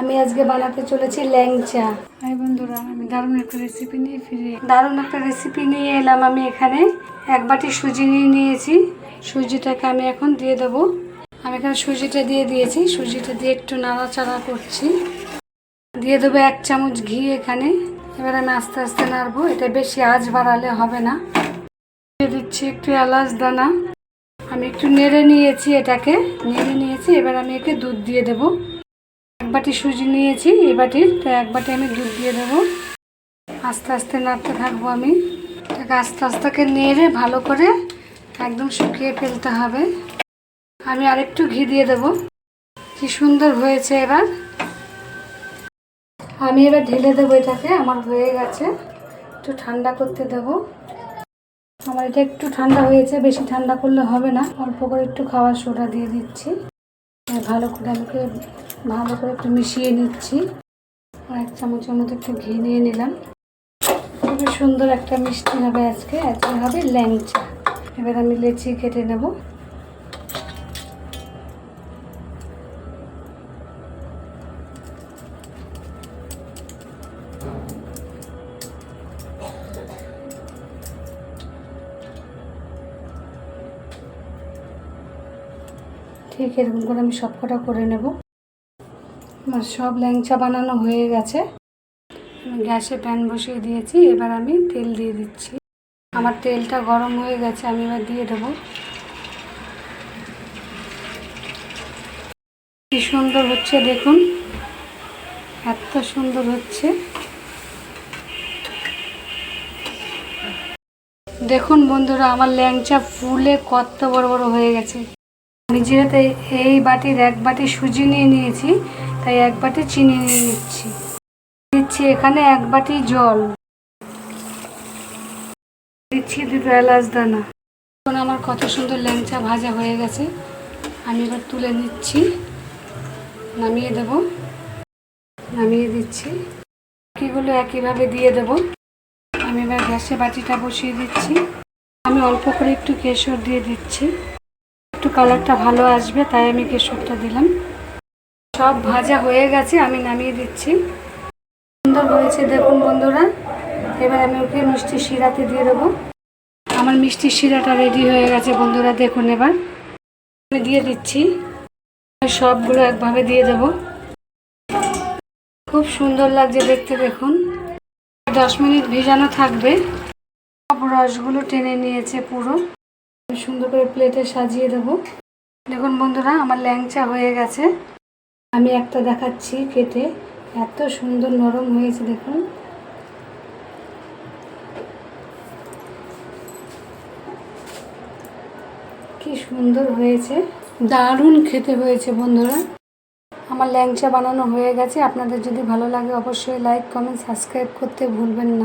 আমি আজকে বানাতে চলেছি ল্যাংচা। হাই বন্ধুরা আমি দারুণ একটা রেসিপি নিয়ে ফিরে দারুণ একটা রেসিপি নিয়ে এলাম আমি এখানে। এক বাটি সুজি নিয়ে নিয়েছি। সুজিটাকে আমি এখন দিয়ে দেবো। আমি এখানে সুজিটা দিয়ে দিয়েছি। সুজিটা দিয়ে একটু নাড়াচাড়া করছি। দিয়ে দেবো এক চামচ ঘি এখানে। এবার আমি আস্তে আস্তে নাড়বো। এটা বেশি আঁচ বাড়ালে হবে না। দিয়ে দিচ্ছি একটু এলাচ দানা। আমি একটু নেড়ে নিয়েছি এটাকে। নেড়ে নিয়েছি। এবার আমি একে দুধ দিয়ে দেবো। বাটি সুজি নিয়েছি এই বাটির। তো এক বাটি আমি দুধ দিয়ে দেবো। আস্তে আস্তে নাড়তে থাকব আমি। এটাকে আস্তে আস্তে করে নেড়ে ভালো করে একদম শুকিয়ে ফেলতে হবে। আমি আরেকটু ঘি দিয়ে দেবো। কি সুন্দর হয়েছে এবার। আমি এবার ঢেলে দেবো এটাকে, আমার হয়ে গেছে। একটু ঠান্ডা করতে দেবো। আমার এটা একটু ঠান্ডা হয়েছে, বেশি ঠান্ডা করলে হবে না। অল্প করে একটু খাওয়ার সোডা দিয়ে দিচ্ছি। ভালো করে আমাকে ভালো করে একটু মিশিয়ে নিচ্ছি। আর এক চামচের মতো একটু ঘি নিয়ে নিলাম। খুবই সুন্দর একটা মিষ্টি হবে আজকে। আজকে হবে ল্যাংচা। এবার আমি লেচি কেটে নেব। ঠিক এরকম করে আমি সব কটা করে নেব। আমার সব ল্যাংচা বানানো হয়ে গেছে। গ্যাসে প্যান বসিয়ে দিয়েছি, এবার আমি তেল দিয়ে দিচ্ছি। আমার তেলটা গরম হয়ে গেছে, আমি এবার দিয়ে দেবো। কি সুন্দর হচ্ছে দেখুন। এত সুন্দর হচ্ছে। দেখুন বন্ধুরা, আমার ল্যাংচা ফুলে কত বড় বড় হয়ে গেছে। যেহেতু এই- বাটির এক বাটি সুজি নিয়ে নিয়েছি, তাই এক বাটি চিনি নিয়ে নিচ্ছি। দিচ্ছি এখানে এক বাটি জল। দিচ্ছি দুটো এলাচ দানা। এখন আমার কত সুন্দর ল্যাংচা ভাজা হয়ে গেছে। আমি এবার তুলে নিচ্ছি। নামিয়ে দেব। নামিয়ে দিচ্ছি। বাকিগুলো একইভাবে দিয়ে দেব। আমি এবার গ্যাসে বাটিটা বসিয়ে দিচ্ছি। আমি অল্প করে একটু কেশর দিয়ে দিচ্ছি। একটু কালারটা ভালো আসবে, তাই আমি কেশরটা দিলাম। সব ভাজা হয়ে গেছে, আমি নামিয়ে দিচ্ছি। সুন্দর হয়েছে, দেখুন বন্ধুরা। এবার আমি ওকে মিষ্টি শিরাতে দিয়ে দেবো। আমার মিষ্টি শিরাটা রেডি হয়ে গেছে বন্ধুরা, দেখুন এবার। আমি দিয়ে দিচ্ছি। সবগুলো একভাবে দিয়ে দেব। খুব সুন্দর লাগছে দেখতে, দেখুন। দশ মিনিট ভিজানো থাকবে। সব রসগুলো টেনে নিয়েছে পুরো। সুন্দর করে প্লেটে সাজিয়ে দেব। দেখুন বন্ধুরা, আমার ল্যাংচা হয়ে গেছে। আমি একটা দেখাচ্ছি কেটে এত সুন্দর নরম হয়েছে, দেখুন। কি সুন্দর হয়েছে। দারুণ খেতে হয়েছে বন্ধুরা। আমার ল্যাংচা বানানো হয়ে গেছে। আপনাদের যদি ভালো লাগে অবশ্যই লাইক কমেন্ট সাবস্ক্রাইব করতে ভুলবেন না।